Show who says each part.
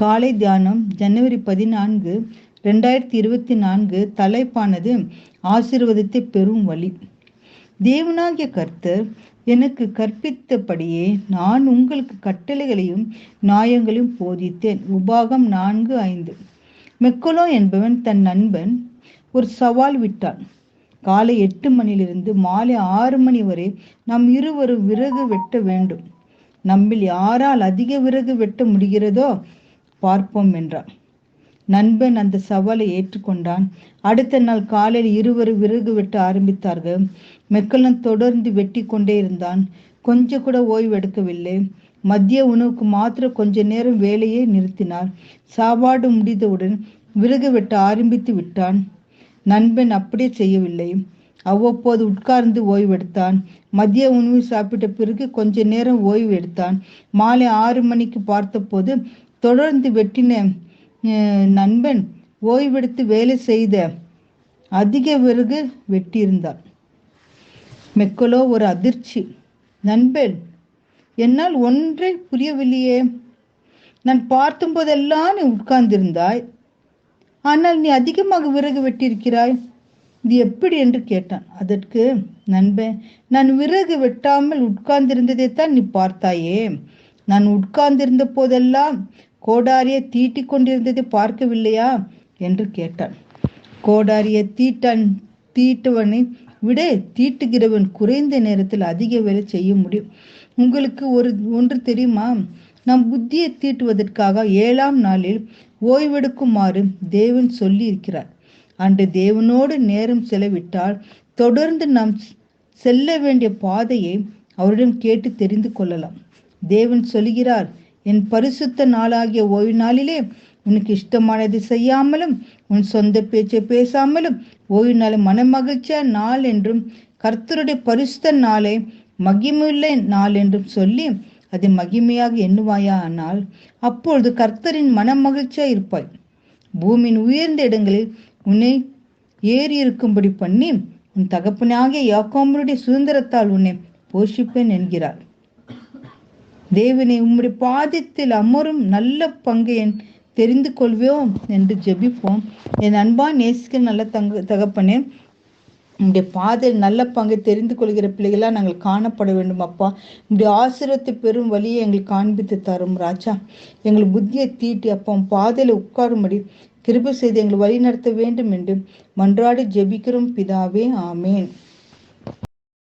Speaker 1: காலை தியானம் ஜனவரி பதினான்கு ரெண்டாயிரத்தி இருபத்தி நான்கு தலைப்பானது ஆசீர்வாதத்தை பெறும் வழி. தேவனாகிய கர்த்தர் எனக்கு கற்பித்தபடியே நான் உங்களுக்கு கட்டளைகளையும் நியாயங்களையும் போதித்தேன். உபாகம் நான்கு ஐந்து. மெக்கலோ என்பவன் தன் நண்பன் ஒரு சவால் விட்டான். காலை எட்டு மணியிலிருந்து மாலை ஆறு மணி வரை நாம் இருவரும் விறகு வெட்ட வேண்டும். நம்மில் யாரால் அதிக விறகு வெட்ட முடிகிறதோ பார்ப்போம் என்றான். நண்பன் அந்த சவாலை ஏற்றுக்கொண்டான். அடுத்த நாள் காலையில் இருவரும் விறகு வெட்ட ஆரம்பித்தார்கள். மெக்கலன் தொடர்ந்து வெட்டி கொண்டே இருந்தான். கொஞ்சம் கூட ஓய்வு எடுக்கவில்லை. மதிய உணவுக்கு மாத்திரம் கொஞ்ச நேரம் வேலையை நிறுத்தினார். சாப்பாடு முடிந்தவுடன் விறகு வெட்ட ஆரம்பித்து விட்டான். நண்பன் அப்படியே செய்யவில்லை. அவ்வப்போது உட்கார்ந்து ஓய்வெடுத்தான் மதிய உணவு சாப்பிட்ட பிறகு கொஞ்ச நேரம் ஓய்வு எடுத்தான். மாலை ஆறு மணிக்கு பார்த்தபோது தொடர்ந்து வெட்டின நண்பன் ஓய்வெடுத்து வேலை செய்த அதிக விறகு வெட்டியிருந்தார். மெக்கலோ ஒரு அதிர்ச்சி. நண்பன் என்னால் ஒன்றை புரியவில்லையே. நான் பார்த்தும் போதெல்லாம் நீ உட்கார்ந்திருந்தாய். ஆனால் நீ அதிகமாக விறகு வெட்டியிருக்கிறாய். இது எப்படி என்று கேட்டான். அதற்கு நண்பன் நான் விறகு வெட்டாமல் உட்கார்ந்திருந்ததை தான் நீ பார்த்தாயே. நான் உட்கார்ந்திருந்த போதெல்லாம் கோடாரியை தீட்டிக் கொண்டிருந்ததை பார்க்கவில்லையா? என்று கேட்டான். கோடாரியை தீட்டான் தீட்டுவனை விட தீட்டுகிறவன் குறைந்த நேரத்தில் அதிக வேலை செய்ய முடியும். உங்களுக்கு ஒரு ஒன்று தெரியுமா? நம் புத்தியை தீட்டுவதற்காக ஏழாம் நாளில் ஓய்வெடுக்குமாறு தேவன் சொல்லி இருக்கிறார் அன்று தேவனோடு நேரம் செலவிட்டால் தொடர்ந்து நாம் செல்ல வேண்டிய பாதையை அவரிடம் கேட்டு தெரிந்து கொள்ளலாம். தேவன் சொல்கிறார் என் பரிசுத்த நாளாகிய ஓய்வு நாளிலே உனக்கு இஷ்டமானது செய்யாமலும் உன் சொந்த பேச்சை பேசாமலும் ஓய்வு நாள் மனமகிழ்ச்சியா நாள் என்றும் கர்த்தருடைய பரிசுத்த நாளை மகிமுள்ள நாள் என்றும் சொல்லி அதை மகிமையாக எண்ணுவாயா ஆனால் அப்பொழுது கர்த்தரின் மனமகிழ்ச்சியா இருப்பாய். பூமியின் உயர்ந்த இடங்களில் உன்னை ஏறி இருக்கும்படி பண்ணி உன் தகப்பனாகிய யாக்கோமருடைய சுதந்திரத்தால் உன்னை போஷிப்பேன் என்கிறார். தேவனை உம்முடைய பாதத்தில் அமரும் நல்ல பங்கு என் தெரிந்து கொள்வோம் என்று ஜெபிப்போம். என் அன்பா நேசிக்க நல்ல தங்க தகப்பனே உங்களுடைய பாதையில் நல்ல பங்கை தெரிந்து கொள்கிற பிள்ளைகளாக நாங்கள் காணப்பட வேண்டும் அப்பா. உங்களுடைய ஆசிரியத்தை பெரும் வழியை எங்களுக்கு காண்பித்து தரும் ராஜா. எங்கள் புத்தியை தீட்டி அப்பா பாதையில் உட்காரும்படி கிருப செய்து எங்களை வழி நடத்த வேண்டும் என்று மன்றாடி ஜெபிக்கிறோம் பிதாவே ஆமேன்.